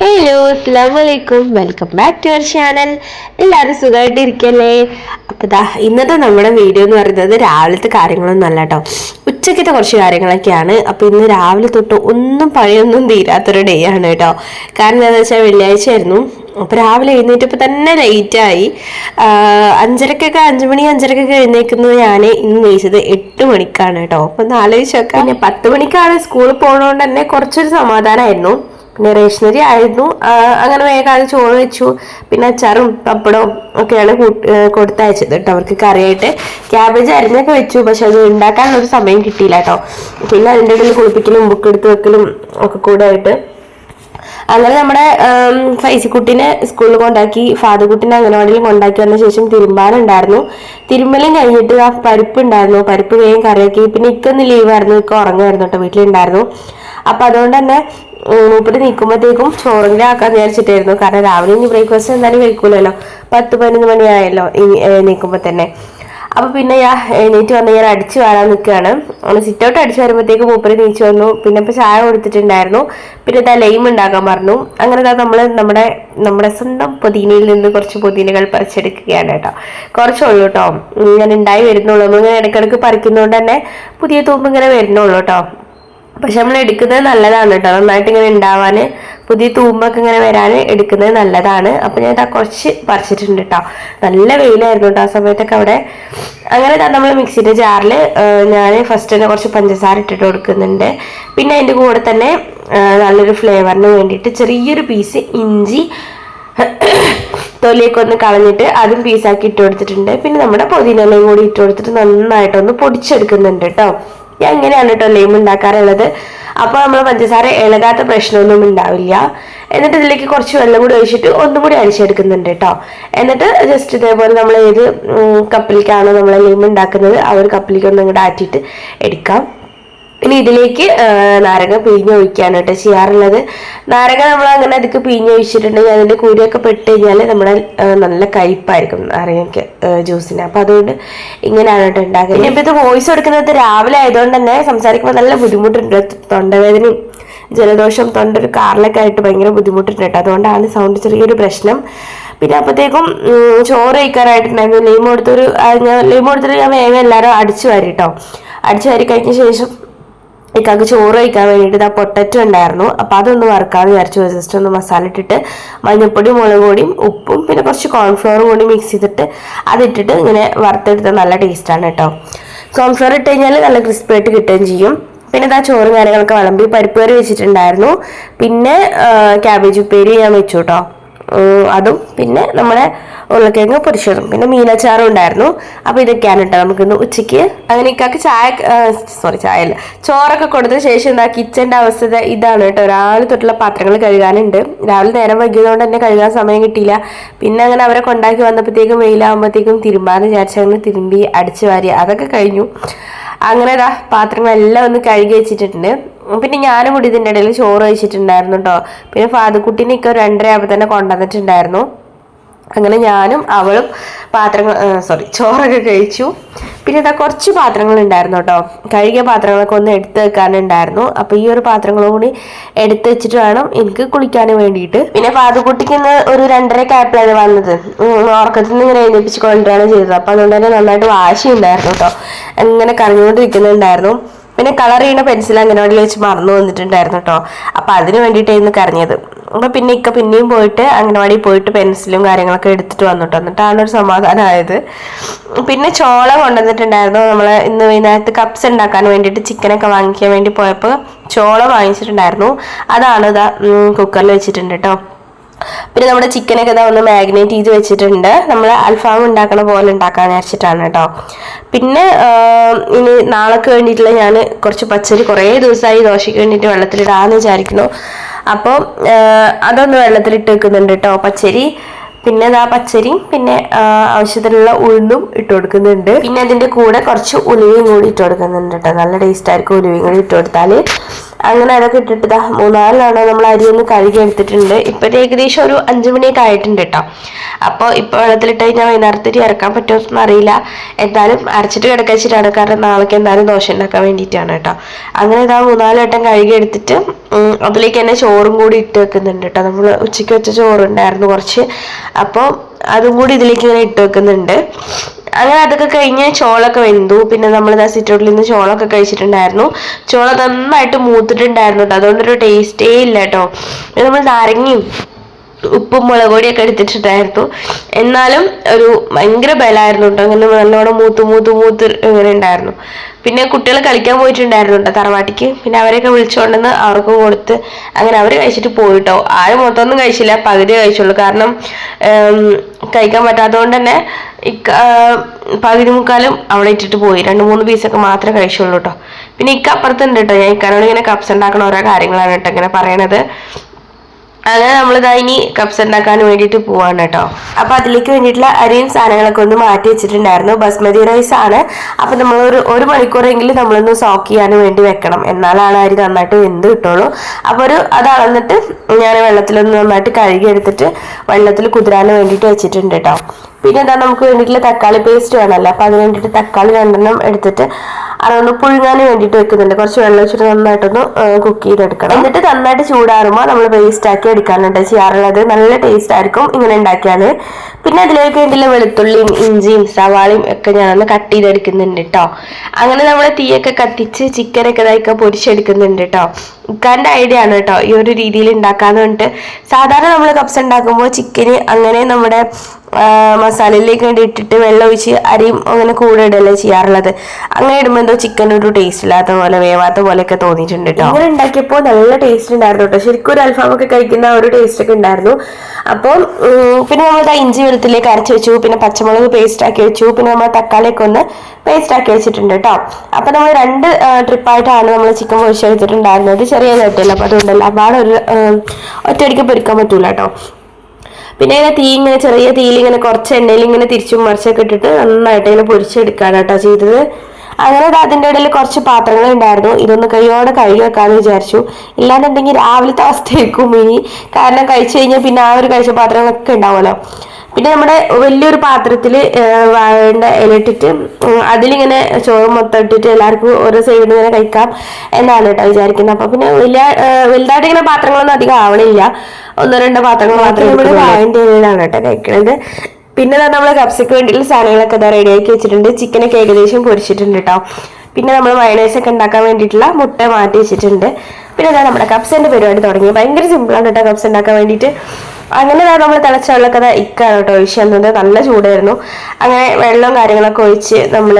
Hello അസ്സാം വലൈക്കും welcome back to our channel എല്ലാവരും സുഖമായിട്ട് ഇരിക്കല്ലേ ഇന്നത്തെ നമ്മുടെ വീഡിയോ എന്ന് പറയുന്നത് രാവിലത്തെ കാര്യങ്ങളൊന്നും അല്ല കേട്ടോ ഉച്ചക്കത്തെ കുറച്ച് കാര്യങ്ങളൊക്കെയാണ്. അപ്പോൾ ഇന്ന് രാവിലെ തൊട്ട് ഒന്നും പഴയൊന്നും തീരാത്തൊരു ഡേ ആണ് കേട്ടോ. കാരണം എന്താണെന്ന് വെച്ചാൽ വെള്ളിയാഴ്ച ആയിരുന്നു. അപ്പോൾ രാവിലെ എഴുന്നേറ്റപ്പോൾ തന്നെ ലേറ്റായി അഞ്ചരക്കൊക്കെ അഞ്ചു മണി അഞ്ചരക്കൊക്കെ എഴുന്നേക്കുന്നത് ഞാൻ ഇന്ന് നീച്ചത് എട്ട് മണിക്കാണ് കേട്ടോ. അപ്പോൾ ഒന്ന് ആലോചിച്ചൊക്കെ പിന്നെ പത്ത് മണിക്കാണ് സ്കൂളിൽ പോകണോണ്ട് തന്നെ കുറച്ചൊരു സമാധാനമായിരുന്നു പിന്നെ ആയിരുന്നു. അങ്ങനെ വേഗം ചോറ് വെച്ചു. പിന്നെ അച്ചാറും പപ്പടവും ഒക്കെയാണ് കൊടുത്തയച്ചത് കേട്ടോ. അവർക്ക് കറിയായിട്ട് ക്യാബേജ് അരിഞ്ഞൊക്കെ വെച്ചു. പക്ഷെ അത് ഉണ്ടാക്കാനുള്ള ഒരു സമയം കിട്ടിയില്ല കേട്ടോ. പിന്നെ അതിന്റെ ഇടയിൽ കുളിപ്പിക്കലും ബുക്ക് എടുത്ത് വെക്കലും ഒക്കെ കൂടെ ആയിട്ട്. അങ്ങനെ നമ്മുടെ ഫൈസിക്കുട്ടിനെ സ്കൂളിൽ കൊണ്ടാക്കി ഫാദുക്കുട്ടിനെ അംഗനവാടിയിൽ കൊണ്ടാക്കി വന്ന ശേഷം തിരുമ്പാനുണ്ടായിരുന്നു തിരുമ്പലും കഴിഞ്ഞിട്ട് ആ പരിപ്പ് ഉണ്ടായിരുന്നു. പരിപ്പ് വേഗം കറിയാക്കി. പിന്നെ ഇക്കൊന്ന് ലീവായിരുന്നു ഇക്ക ഉറങ്ങുമായിരുന്നു കേട്ടോ. വീട്ടിലുണ്ടായിരുന്നു. അപ്പൊ അതുകൊണ്ട് തന്നെ മൂപ്പര് നിൽക്കുമ്പോഴത്തേക്കും ചോറിന്റെ ആക്കാൻ വിചാരിച്ചിട്ടായിരുന്നു. കാരണം രാവിലെ ഇനി ബ്രേക്ക്ഫാസ്റ്റ് എന്തായാലും കഴിക്കൂലല്ലോ. പത്ത് പതിനൊന്ന് മണിയായല്ലോ നിൽക്കുമ്പോൾ തന്നെ. അപ്പൊ പിന്നെ ഞാൻ എണീറ്റ് വന്ന് ഞാൻ അടിച്ചു വരാൻ നിൽക്കുകയാണ് അങ്ങനെ സിറ്റ് ഔട്ട് അടിച്ചു വരുമ്പോഴത്തേക്ക് മൂപ്പര് നീച്ചു വന്നു. പിന്നെ ഇപ്പൊ ചായ കൊടുത്തിട്ടുണ്ടായിരുന്നു. പിന്നെ ഇതാ ലൈം ഉണ്ടാക്കാൻ പറഞ്ഞു. അങ്ങനെ ഇതാ നമ്മൾ നമ്മുടെ നമ്മുടെ സ്വന്തം പുതിനയിൽ നിന്ന് കുറച്ച് പുതിനകൾ പറിച്ചെടുക്കുകയാണ് കേട്ടോ. കുറച്ചുള്ളൂ കേട്ടോ. ഞാൻ ഉണ്ടായി വരുന്നുള്ളൂ. ഇങ്ങനെ ഇടയ്ക്കിടയ്ക്ക് പറിക്കുന്നതുകൊണ്ട് തന്നെ പുതിയ തൂമ്പ് ഇങ്ങനെ വരുന്നുള്ളൂ കേട്ടോ. പക്ഷെ നമ്മൾ എടുക്കുന്നത് നല്ലതാണ് കേട്ടോ. നന്നായിട്ട് ഇങ്ങനെ ഉണ്ടാവാൻ പുതിയ തൂമ്പൊക്കെ ഇങ്ങനെ വരാൻ എടുക്കുന്നത് നല്ലതാണ്. അപ്പം ഞാൻ ഇതാ കുറച്ച് പറിച്ചിട്ടുണ്ട് കേട്ടോ. നല്ല വെയിലായിരുന്നു കേട്ടോ ആ സമയത്തൊക്കെ അവിടെ. അങ്ങനെ നമ്മൾ മിക്സിന്റെ ജാറിൽ ഞാൻ ഫസ്റ്റ് തന്നെ കുറച്ച് പഞ്ചസാര ഇട്ടിട്ട് കൊടുക്കുന്നുണ്ട്. പിന്നെ അതിന്റെ കൂടെ തന്നെ നല്ലൊരു ഫ്ലേവറിന് വേണ്ടിയിട്ട് ചെറിയൊരു പീസ് ഇഞ്ചി തൊലിയൊക്കെ ഒന്ന് കളഞ്ഞിട്ട് അതും പീസാക്കി ഇട്ട് കൊടുത്തിട്ടുണ്ട്. പിന്നെ നമ്മുടെ പൊതിനെല്ലാം കൂടി ഇട്ട് കൊടുത്തിട്ട് നന്നായിട്ടൊന്ന് പൊടിച്ചെടുക്കുന്നുണ്ട് കേട്ടോ. ഞാൻ ഇങ്ങനെയാണ് കേട്ടോ ലെയിം ഉണ്ടാക്കാറുള്ളത്. അപ്പോൾ നമ്മൾ പഞ്ചസാര ഇളകാത്ത പ്രശ്നമൊന്നും ഉണ്ടാവില്ല. എന്നിട്ട് ഇതിലേക്ക് കുറച്ച് വെള്ളം കൂടി ഒഴിച്ചിട്ട് ഒന്നും കൂടി അരിച്ചെടുക്കുന്നുണ്ട് കേട്ടോ എന്നിട്ട് ജസ്റ്റ് ഇതേപോലെ നമ്മൾ ഏത് കപ്പിലേക്കാണോ നമ്മൾ ലെയിം ഉണ്ടാക്കുന്നത് ആ ഒരു കപ്പിലേക്ക് ഒന്നും കൂടെ ആറ്റിയിട്ട് എടുക്കാം. ഇനി ഇതിലേക്ക് നാരങ്ങ പിഴിഞ്ഞ് ഒഴിക്കാനാണ് കേട്ടോ ചെയ്യാറുള്ളത്. നാരങ്ങ നമ്മൾ അങ്ങനെ അതിക്ക് പിഴിഞ്ഞ് ഒഴിച്ചിട്ടുണ്ടെങ്കിൽ അതിന്റെ കൂരിയൊക്കെ പെട്ട് കഴിഞ്ഞാൽ നമ്മുടെ നല്ല കയ്പായിരിക്കും നാരങ്ങയ്ക്ക് ജ്യൂസിന്. അപ്പം അതുകൊണ്ട് ഇങ്ങനെയാണ് കേട്ടോ ഉണ്ടാക്കുന്നത് ഇനി ഇപ്പം ഇത് വോയിസ് കൊടുക്കുന്നത് രാവിലെ ആയതുകൊണ്ട് തന്നെ സംസാരിക്കുമ്പോൾ നല്ല ബുദ്ധിമുട്ടുണ്ട്. തൊണ്ടവേദനയും ജലദോഷം തൊണ്ട ഒരു കാറിലൊക്കെ ആയിട്ട് ഭയങ്കര ബുദ്ധിമുട്ടുണ്ട് കേട്ടോ. അതുകൊണ്ടാണ് സൗണ്ട് ചെറിയൊരു പ്രശ്നം. പിന്നെ അപ്പോഴത്തേക്കും ചോറ് കഴിക്കാനായിട്ടുണ്ടായിരുന്നു ലീമ് കൊടുത്തൊരു ഞാൻ ലീമ് കൊടുത്തിട്ട് ഞാൻ വേഗം എല്ലാവരും അടിച്ചു വാരി കേട്ടോ. അടിച്ചു വാരി കഴിഞ്ഞ ശേഷം ഇക്കാക്ക് ചോറ് കഴിക്കാൻ വേണ്ടിയിട്ട് ഇതാ പൊട്ടറ്റോ ഉണ്ടായിരുന്നു. അപ്പം അതൊന്ന് വറുക്കാന്ന് വിചാരിച്ചു. ജസ്റ്റ് ഒന്ന് മസാല ഇട്ടിട്ട് മഞ്ഞൾപ്പൊടി മുളക് പൊടിയും ഉപ്പും പിന്നെ കുറച്ച് കോൺഫ്ലവറും കൂടി മിക്സ് ചെയ്തിട്ട് അതിട്ടിട്ട് ഇങ്ങനെ വറുത്തെടുത്താൽ നല്ല ടേസ്റ്റാണ് കേട്ടോ. കോൺഫ്ലവർ ഇട്ട് കഴിഞ്ഞാൽ നല്ല ക്രിസ്പി ആയിട്ട് കിട്ടുകയും ചെയ്യും. പിന്നെ ഇതാ ചോറും കാര്യങ്ങളൊക്കെ വിളമ്പി പരിപ്പ് കറി വെച്ചിട്ടുണ്ടായിരുന്നു. പിന്നെ ക്യാബേജ് ഉപ്പേരി ഞാൻ വെച്ചു കേട്ടോ. അതും പിന്നെ നമ്മുടെ ഉരുളക്കിഴങ്ങ് പൊരിച്ചതും. പിന്നെ മീനച്ചാറും ഉണ്ടായിരുന്നു. അപ്പോൾ ഇതൊക്കെയാണ് കേട്ടോ നമുക്കിന്ന് ഉച്ചയ്ക്ക്. അങ്ങനെ ഇക്കാക്ക് ചായ സോറി ചായ അല്ല. ചോറൊക്കെ കൊടുത്ത ശേഷം എന്താ കിച്ചന്റെ അവസ്ഥ ഇതാണ് കേട്ടോ രാവിലെ തൊട്ടുള്ള പാത്രങ്ങൾ കഴുകാനുണ്ട്. രാവിലെ നേരം വൈകിയതുകൊണ്ട് തന്നെ കഴുകാൻ സമയം കിട്ടിയില്ല. പിന്നെ അങ്ങനെ അവരെ കൊണ്ടാക്കി വന്നപ്പോഴത്തേക്കും വെയിലാകുമ്പോഴത്തേക്കും തിരുമ്പാന്ന് വിചാരിച്ചങ്ങനെ തിരുമ്പി അടിച്ചു വാരി അതൊക്കെ കഴിഞ്ഞു. അങ്ങനെ ഇതാ പാത്രങ്ങളെല്ലാം ഒന്ന് കഴുകി വെച്ചിട്ടുണ്ട് പിന്നെ ഞാനും കൂടി ഇതിന്റെ ഇടയിൽ ചോറ് കഴിച്ചിട്ടുണ്ടായിരുന്നു കേട്ടോ പിന്നെ ഫാദുക്കുട്ടീനെയൊക്കെ ഒരു രണ്ടര ആകുമ്പോൾ തന്നെ കൊണ്ടുവന്നിട്ടുണ്ടായിരുന്നു. അങ്ങനെ ഞാനും അവളും പാത്രങ്ങൾ സോറി ചോറൊക്കെ കഴിച്ചു. പിന്നെ ഇതാ കുറച്ച് പാത്രങ്ങൾ ഉണ്ടായിരുന്നു കേട്ടോ കഴുകിയ പാത്രങ്ങളൊക്കെ ഒന്ന് എടുത്ത് വെക്കാനുണ്ടായിരുന്നു. അപ്പൊ ഈ ഒരു പാത്രങ്ങളും കൂടി എടുത്ത് വെച്ചിട്ട് വേണം എനിക്ക് കുളിക്കാൻ വേണ്ടിയിട്ട്. പിന്നെ പാതുകുട്ടിക്ക് ഇന്ന് ഒരു രണ്ടര ആയപ്പോഴാണ് വന്നത്. ഉറക്കത്തിൽ നിന്ന് ഇങ്ങനെ എഴുന്നേപ്പിച്ച് കൊണ്ടുവരികയാണ് ചെയ്തത്. അപ്പൊ അതുകൊണ്ട് തന്നെ നന്നായിട്ട് വാശി ഉണ്ടായിരുന്നു കേട്ടോ അങ്ങനെ കറങ്ങിക്കൊണ്ടിരിക്കുന്നുണ്ടായിരുന്നു പിന്നെ കളർ ചെയ്യുന്ന പെൻസിൽ അംഗനവാടിയിൽ വെച്ച് മറന്നു വന്നിട്ടുണ്ടായിരുന്നു കേട്ടോ അപ്പൊ അതിന് വേണ്ടിയിട്ടായിരുന്നു കരഞ്ഞത്. അപ്പൊ പിന്നെ ഇക്ക പിന്നെയും പോയിട്ട് അംഗനവാടി പോയിട്ട് പെൻസിലും കാര്യങ്ങളൊക്കെ എടുത്തിട്ട് വന്നിട്ട് എന്നിട്ടാണ് ഒരു സമാധാനമായത് പിന്നെ ചോള കൊണ്ടുവന്നിട്ടുണ്ടായിരുന്നു. നമ്മൾ ഇന്ന് വൈകുന്നേരത്ത് കപ്സ് ഉണ്ടാക്കാൻ വേണ്ടിയിട്ട് ചിക്കനൊക്കെ വാങ്ങിക്കാൻ വേണ്ടി പോയപ്പോൾ ചോള വാങ്ങിച്ചിട്ടുണ്ടായിരുന്നു. അതാണ് ഇതാ കുക്കറിൽ വെച്ചിട്ടുണ്ട് കേട്ടോ പിന്നെ നമ്മുടെ ചിക്കനൊക്കെ ഇതാ ഒന്ന് മാഗ്നേറ്റ് ചെയ്ത് വെച്ചിട്ടുണ്ട്. നമ്മൾ അൽഫാം ഉണ്ടാക്കണ പോലെ ഉണ്ടാക്കാൻ വിചാരിച്ചിട്ടാണ് കേട്ടോ. പിന്നെ ഇനി നാളേക്ക് വേണ്ടിയിട്ടുള്ള ഞാൻ കുറച്ച് പച്ചരി കുറേ ദിവസമായി ദോശയ്ക്ക് വേണ്ടിയിട്ട് വെള്ളത്തിലിടാന്ന് വിചാരിക്കുന്നു. അപ്പോൾ അതൊന്ന് വെള്ളത്തിലിട്ട് വെക്കുന്നുണ്ട് കേട്ടോ പച്ചരി പിന്നെ ഇതാ പച്ചരിയും പിന്നെ ആവശ്യത്തിനുള്ള ഉഴുന്നും ഇട്ട് കൊടുക്കുന്നുണ്ട്. പിന്നെ അതിന്റെ കൂടെ കുറച്ച് ഉലുവയും കൂടി ഇട്ട് കൊടുക്കുന്നുണ്ട് കേട്ടോ. നല്ല ടേസ്റ്റ് ആയിരിക്കും ഉലുവയും കൂടി ഇട്ട് കൊടുത്താൽ അങ്ങനെ അതൊക്കെ ഇട്ടിട്ട് ഇതാ മൂന്നാലിലാണ് നമ്മൾ അരി ഒന്ന് കഴുകി എടുത്തിട്ടുണ്ട്. ഇപ്പം ഏകദേശം ഒരു അഞ്ച് മണിയൊക്കെ ആയിട്ടുണ്ട് കേട്ടോ അപ്പോൾ ഇപ്പോൾ വെള്ളത്തിലിട്ട് കഴിഞ്ഞാൽ വൈകുന്നേരത്തേക്ക് ഇറക്കാൻ പറ്റുമെന്നൊന്നും അറിയില്ല. എന്തായാലും അരച്ചിട്ട് കിടക്കച്ചിട്ടാണ് കാരണം നാളേക്ക് എന്തായാലും ദോശ ഉണ്ടാക്കാൻ വേണ്ടിയിട്ടാണ് കേട്ടോ അങ്ങനെ ഇതാ മൂന്നാൽ വട്ടം കഴുകി എടുത്തിട്ട് അതിലേക്ക് തന്നെ ചോറും കൂടി ഇട്ട് വെക്കുന്നുണ്ട് കേട്ടോ നമ്മൾ ഉച്ചയ്ക്ക് വെച്ച ചോറുണ്ടായിരുന്നു കുറച്ച്. അപ്പോൾ അതും കൂടി ഇതിലേക്ക് ഇങ്ങനെ ഇട്ട് വെക്കുന്നുണ്ട്. അങ്ങനെ അതൊക്കെ കഴിഞ്ഞ് ചോളൊക്കെ വെന്തു. പിന്നെ നമ്മൾ ഇതാ സിറ്റൗട്ടിൽ നിന്ന് ചോളൊക്കെ കഴിച്ചിട്ടുണ്ടായിരുന്നു. ചോള നന്നായിട്ട് മൂത്തിട്ടുണ്ടായിരുന്നു കേട്ടോ അതുകൊണ്ടൊരു ടേസ്റ്റേ ഇല്ല കേട്ടോ നമ്മൾ നാരങ്ങയും ഉപ്പും മുളക് പൊടിയൊക്കെ എടുത്തിട്ടുണ്ടായിരുന്നു എന്നാലും ഒരു ഭയങ്കര ബലമായിരുന്നു കേട്ടോ. അങ്ങനെ നല്ലോണം മൂത്ത് മൂത്ത് മൂത്ത് ഇങ്ങനെ ഉണ്ടായിരുന്നു. പിന്നെ കുട്ടികൾ കളിക്കാൻ പോയിട്ടുണ്ടായിരുന്നു കേട്ടോ തറവാട്ടിക്ക്. പിന്നെ അവരെയൊക്കെ വിളിച്ചുകൊണ്ടെന്ന് അവർക്ക് കൊടുത്ത് അങ്ങനെ അവർ കഴിച്ചിട്ട് പോയിട്ടോ ആരും മൊത്തമൊന്നും കഴിച്ചില്ല. പകുതി കഴിച്ചുള്ളൂ. കാരണം കഴിക്കാൻ പറ്റാത്തതുകൊണ്ട് തന്നെ ഇക്ക പകുതി മുക്കാലും അവിടെ ഇട്ടിട്ട് പോയി. രണ്ട് മൂന്ന് പീസൊക്കെ മാത്രമേ കഴിച്ചുള്ളൂ കേട്ടോ. പിന്നെ ഇക്ക അപ്പുറത്തുണ്ട് കേട്ടോ. ഞാൻ ഇക്കാനോട് ഇങ്ങനെ കപ്സ് ഉണ്ടാക്കണ ഓരോ കാര്യങ്ങളാണ് കേട്ടോ ഇങ്ങനെ പറയണത്. അങ്ങനെ നമ്മളിതാ ഇനി കപ്സ് ഉണ്ടാക്കാൻ വേണ്ടിയിട്ട് പോവാണ് കേട്ടോ. അപ്പൊ അതിലേക്ക് വേണ്ടിയിട്ടുള്ള അരിയും സാധനങ്ങളൊക്കെ ഒന്ന് മാറ്റി വെച്ചിട്ടുണ്ടായിരുന്നു. ബസ്മതി റൈസ് ആണ്. അപ്പൊ നമ്മൾ ഒരു ഒരു മണിക്കൂറെങ്കിലും നമ്മളൊന്ന് സോക്ക് ചെയ്യാൻ വേണ്ടി വെക്കണം. എന്നാലാണ് അരി നന്നായിട്ട് വെന്ത് കിട്ടുള്ളൂ. അപ്പൊ ഒരു അത് അളന്നിട്ട് ഞാൻ വെള്ളത്തിലൊന്ന് നന്നായിട്ട് കഴുകി എടുത്തിട്ട് വെള്ളത്തിൽ കുതിരാൻ വേണ്ടിയിട്ട് വെച്ചിട്ടുണ്ട് കേട്ടോ. പിന്നെ എന്താ നമുക്ക് വേണ്ടിയിട്ടുള്ള തക്കാളി പേസ്റ്റ് വേണമല്ലോ. അപ്പൊ അതിന് വേണ്ടിയിട്ട് തക്കാളി രണ്ടെണ്ണം എടുത്തിട്ട് അതൊന്ന് പുഴുങ്ങാൻ വേണ്ടിയിട്ട് വെക്കുന്നുണ്ട്. കുറച്ച് വെള്ളം വെച്ചിട്ട് നന്നായിട്ടൊന്ന് കുക്ക് ചെയ്തെടുക്കണം. എന്നിട്ട് നന്നായിട്ട് ചൂടാറുമ്പോൾ നമ്മൾ പേസ്റ്റ് ആക്കി എടുക്കാനുണ്ട് ചെയ്യാറുള്ളത്. നല്ല ടേസ്റ്റ് ആയിരിക്കും ഇങ്ങനെ ഉണ്ടാക്കിയാൽ പിന്നെ അതിലേക്ക് വേണ്ടിയുള്ള വെളുത്തുള്ളിയും ഇഞ്ചിയും സവാളയും ഒക്കെ ഞാനൊന്ന് കട്ട് ചെയ്തെടുക്കുന്നുണ്ട് കേട്ടോ അങ്ങനെ നമ്മൾ തീയൊക്കെ കത്തിച്ച് ചിക്കനൊക്കെ ഇതായിക്കെ പൊരിച്ചെടുക്കുന്നുണ്ട് കേട്ടോ ഇക്കാന്റെ ഐഡിയ ആണ് കേട്ടോ ഈ ഒരു രീതിയിൽ ഉണ്ടാക്കാന്ന് പറഞ്ഞിട്ട്. സാധാരണ നമ്മൾ കപ്സ് ഉണ്ടാക്കുമ്പോൾ ചിക്കന് അങ്ങനെ നമ്മുടെ മസാലയിലേക്ക് വേണ്ടി ഇട്ടിട്ട് വെള്ളം ഒഴിച്ച് അരിയും അങ്ങനെ കൂടെ ഇടല്ലേ ചെയ്യാറുള്ളത്. അങ്ങനെ ഇടുമ്പോൾ എന്തോ ചിക്കൻ ഒരു ടേസ്റ്റ് ഇല്ലാത്ത പോലെ വേവാത്ത പോലെയൊക്കെ തോന്നിയിട്ടുണ്ട് കേട്ടോ അങ്ങനെ ഉണ്ടാക്കിയപ്പോൾ നല്ല ടേസ്റ്റ് ഉണ്ടായിരുന്നു കേട്ടോ ശരിക്കും ഒരു അൽഫാമൊക്കെ കഴിക്കുന്ന ഒരു ടേസ്റ്റ് ഒക്കെ ഉണ്ടായിരുന്നു അപ്പോൾ പിന്നെ നമ്മൾ ഇഞ്ചി വെളുത്തിലേക്ക് അരച്ച് വെച്ചു പിന്നെ പച്ചമുളക് പേസ്റ്റ് ആക്കി വെച്ചു പിന്നെ നമ്മൾ തക്കാളിയൊക്കെ ഒന്ന് പേസ്റ്റ് ആക്കി വെച്ചിട്ടുണ്ട് കേട്ടോ അപ്പൊ നമ്മൾ രണ്ട് ട്രിപ്പായിട്ടാണ് നമ്മൾ ചിക്കൻ പൊരിച്ചെടുത്തിട്ടുണ്ടായിരുന്നത് ചെറിയ നേട്ടമല്ല അപ്പൊ അതുകൊണ്ടല്ല. അപ്പാടെ ഒരു ഒറ്റയടിക്ക് പൊരിക്കാൻ പറ്റൂല കേട്ടോ പിന്നെ ഇങ്ങനെ തീ ഇങ്ങനെ ചെറിയ തീയിൽ ഇങ്ങനെ കുറച്ച് എണ്ണയിൽ ഇങ്ങനെ തിരിച്ചും മറിച്ചൊക്കെ ഇട്ടിട്ട് നന്നായിട്ട് ഇങ്ങനെ പൊരിച്ചെടുക്കാണ് കേട്ടോ ചെയ്തത്. അങ്ങനെ അതിന്റെ ഇടയിൽ കുറച്ച് പാത്രങ്ങൾ ഉണ്ടായിരുന്നു. ഇതൊന്ന് കൈയോടെ കഴുകി വെക്കാന്ന് വിചാരിച്ചു. ഇല്ലാന്നുണ്ടെങ്കിൽ രാവിലത്തെ അവസ്ഥയായിരിക്കും ഇനി. കാരണം കഴിച്ചു കഴിഞ്ഞാൽ പിന്നെ ആ ഒരു കഴിച്ച പാത്രങ്ങളൊക്കെ ഉണ്ടാവുമല്ലോ. പിന്നെ നമ്മുടെ വലിയൊരു പാത്രത്തിൽ വാഴേണ്ട ഇലയിട്ടിട്ട് അതിലിങ്ങനെ ചോറ് മൊത്തം ഇട്ടിട്ട് എല്ലാവർക്കും ഓരോ സൈഡിൽ ഇങ്ങനെ കഴിക്കാം എന്നാണ് കേട്ടോ വിചാരിക്കുന്നത്. അപ്പൊ പിന്നെ വലിയ വലുതായിട്ട് ഇങ്ങനെ പാത്രങ്ങളൊന്നും അധികം ആവണില്ല. ഒന്നോ രണ്ടോ പാത്രങ്ങൾ മാത്രമേ നമ്മൾ വാഴേണ്ട ഇലയിലാണ് കേട്ടോ കഴിക്കുന്നത് പിന്നെ നമ്മൾ കപ്സയ്ക്ക് വേണ്ടിയിട്ടുള്ള സാധനങ്ങളൊക്കെ ഇതാ റെഡിയാക്കി വെച്ചിട്ടുണ്ട്. ചിക്കനൊക്കെ ഏകദേശം പൊരിച്ചിട്ടുണ്ട് കേട്ടോ പിന്നെ നമ്മൾ മയണൈസ് ഒക്കെ ഉണ്ടാക്കാൻ വേണ്ടിയിട്ടുള്ള മുട്ട മാറ്റി വെച്ചിട്ടുണ്ട്. പിന്നെ ഇതാ നമ്മുടെ കപ്സിന്റെ പരിപാടി തുടങ്ങി. ഭയങ്കര സിമ്പിളാണ് കേട്ടോ കപ്സ് ഉണ്ടാക്കാൻ വേണ്ടിയിട്ട്. അങ്ങനെ നമ്മൾ തിളച്ച വെള്ളമൊക്കെ ഇക്കാണ് കേട്ടോ. ഒഴിച്ച് നല്ല ചൂടായിരുന്നു. അങ്ങനെ വെള്ളവും കാര്യങ്ങളൊക്കെ ഒഴിച്ച് നമ്മൾ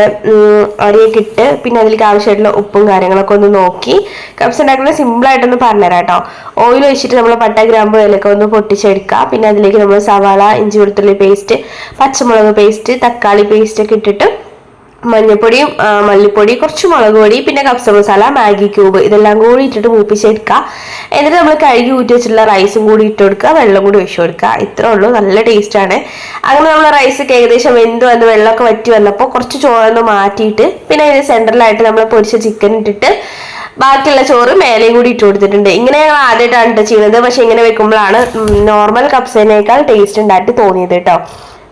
അരിയൊക്കെ ഇട്ട് പിന്നെ അതിലേക്ക് ആവശ്യമായിട്ടുള്ള ഉപ്പും കാര്യങ്ങളൊക്കെ ഒന്ന് നോക്കി കപ്സ് ഉണ്ടാക്കുന്നത് സിമ്പിളായിട്ടൊന്ന് പറഞ്ഞുതരാം കേട്ടോ. ഓയിൽ ഒഴിച്ചിട്ട് നമ്മൾ പട്ട ഗ്രാമ്പ് ഇതിലൊക്കെ ഒന്ന് പൊട്ടിച്ചെടുക്കുക. പിന്നെ അതിലേക്ക് നമ്മൾ സവാള ഇഞ്ചി വെളുത്തുള്ളി പേസ്റ്റ് പച്ചമുളക് പേസ്റ്റ് തക്കാളി പേസ്റ്റ് ഒക്കെ ഇട്ടിട്ട് മഞ്ഞപ്പൊടിയും ആ, മല്ലിപ്പൊടി കുറച്ച് മുളക് പൊടി പിന്നെ കപ്സ മസാല മാഗി ക്യൂബ് ഇതെല്ലാം കൂടി ഇട്ടിട്ട് മൂപ്പിച്ചെടുക്കുക എന്നിട്ട് നമ്മൾ കഴുകി ഊറ്റി വെച്ചിട്ടുള്ള റൈസും കൂടി ഇട്ട് കൊടുക്കുക വെള്ളം കൂടി ഒഴിച്ചു കൊടുക്കുക ഇത്രേ ഉള്ളൂ. നല്ല ടേസ്റ്റ് ആണ്. അങ്ങനെ നമ്മൾ റൈസ് ഏകദേശം വെന്ത് വന്ന് വെള്ളമൊക്കെ വറ്റി വന്നപ്പോൾ കുറച്ച് ചോറൊന്ന് മാറ്റിയിട്ട് പിന്നെ അതിന് സെന്ററിലായിട്ട് നമ്മൾ പൊരിച്ച ചിക്കൻ ഇട്ടിട്ട് ബാക്കിയുള്ള ചോറ് മേലെയും കൂടി ഇട്ട് കൊടുത്തിട്ടുണ്ട്. ഇങ്ങനെ ഞങ്ങൾ ആദ്യമായിട്ടാണ് ചെയ്യുന്നത്. പക്ഷെ ഇങ്ങനെ വെക്കുമ്പോഴാണ് നോർമൽ കപ്സേനേക്കാൾ ടേസ്റ്റ് ഉണ്ടായിട്ട് തോന്നിയത് കേട്ടോ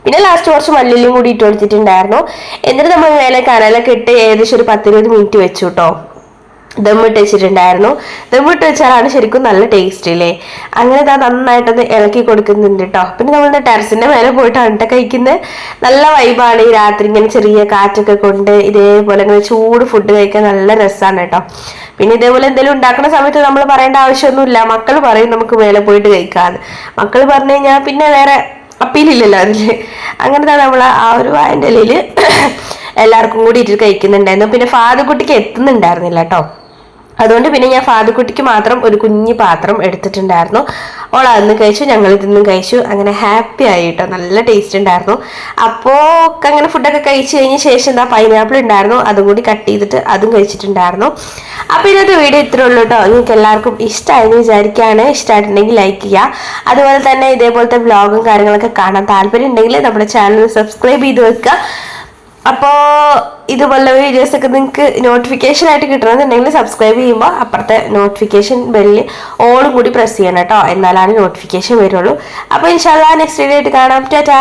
പിന്നെ ലാസ്റ്റ് കുറച്ച് മല്ലിലും കൂടി ഇട്ട് കൊടുത്തിട്ടുണ്ടായിരുന്നു എന്നിട്ട് നമ്മൾ മേലെ കനലൊക്കെ ഇട്ട് ഏകദേശം ഒരു പത്തിരുപത് മിനിറ്റ് വെച്ചു കേട്ടോ ദമ്മിട്ട് വെച്ചിട്ടുണ്ടായിരുന്നു. ദമ്മിട്ട് വെച്ചാലാണ് ശരിക്കും നല്ല ടേസ്റ്റ് ഇല്ലേ അങ്ങനെ ഇതാ നന്നായിട്ടത് ഇളക്കി കൊടുക്കുന്നുണ്ട് കേട്ടോ പിന്നെ നമ്മൾ ടെറസിന്റെ മേലെ പോയിട്ടാണ് കേട്ടോ കഴിക്കുന്നത് നല്ല വൈബാണ് ഈ രാത്രി ഇങ്ങനെ ചെറിയ കാറ്റൊക്കെ കൊണ്ട് ഇതേപോലെ ഇങ്ങനെ ചൂട് ഫുഡ് കഴിക്കാൻ നല്ല രസമാണ് കേട്ടോ പിന്നെ ഇതേപോലെ എന്തെങ്കിലും ഉണ്ടാക്കുന്ന സമയത്ത് നമ്മൾ പറയേണ്ട ആവശ്യമൊന്നുമില്ല. മക്കൾ പറയും നമുക്ക് മേലെ പോയിട്ട് കഴിക്കാമെന്ന് മക്കൾ പറഞ്ഞു കഴിഞ്ഞാൽ പിന്നെ വേറെ അപ്പീലില്ലല്ലോ അതിൽ. അങ്ങനത്തെ നമ്മൾ ആ ഒരു വായന്റെ ഇലയിൽ എല്ലാവർക്കും കൂടി ഇട്ട് കഴിക്കുന്നുണ്ടായിരുന്നു. പിന്നെ ഫാദുക്കുട്ടിക്ക് എത്തുന്നുണ്ടായിരുന്നില്ല കേട്ടോ. അതുകൊണ്ട് പിന്നെ ഞാൻ ഫാദുക്കുട്ടിക്ക് മാത്രം ഒരു കുഞ്ഞു പാത്രം എടുത്തിട്ടുണ്ടായിരുന്നു. ഓൾ അന്ന് കഴിച്ചു ഞങ്ങൾ ഇതിന്നും കഴിച്ചു. അങ്ങനെ ഹാപ്പി ആയിട്ടോ നല്ല ടേസ്റ്റ് ഉണ്ടായിരുന്നു. അപ്പോൾ അങ്ങനെ ഫുഡൊക്കെ കഴിച്ചു കഴിഞ്ഞ ശേഷം എന്താ പൈനാപ്പിൾ ഉണ്ടായിരുന്നു. അതും കൂടി കട്ട് ചെയ്തിട്ട് അതും കഴിച്ചിട്ടുണ്ടായിരുന്നു. അപ്പോൾ ഇന്നത്തെ വീഡിയോ ഇത്രേ ഉള്ളൂ കേട്ടോ. നിങ്ങൾക്ക് എല്ലാവർക്കും ഇഷ്ടമായെന്ന് വിചാരിക്കുകയാണ്. ഇഷ്ടമായിട്ടുണ്ടെങ്കിൽ ലൈക്ക് ചെയ്യുക. അതുപോലെ തന്നെ ഇതേപോലത്തെ വ്ളോഗും കാര്യങ്ങളൊക്കെ കാണാൻ താല്പര്യം ഉണ്ടെങ്കിൽ നമ്മുടെ ചാനൽ സബ്സ്ക്രൈബ് ചെയ്ത് വെക്കുക. അപ്പോൾ ഇതുപോലുള്ള വീഡിയോസ് ഒക്കെ നിങ്ങൾക്ക് നോട്ടിഫിക്കേഷൻ ആയിട്ട് കിട്ടണമെന്നുണ്ടെങ്കിൽ സബ്സ്ക്രൈബ് ചെയ്യുമ്പോൾ അപ്പുറത്തെ നോട്ടിഫിക്കേഷൻ ബെല്ലിൽ ഓളും കൂടി പ്രസ് ചെയ്യണം കേട്ടോ എന്നാലാണ് നോട്ടിഫിക്കേഷൻ വരുള്ളൂ. അപ്പോൾ ഇൻഷാല്ല നെക്സ്റ്റ് വീഡിയോ ആയിട്ട് കാണാം. ടാറ്റാ.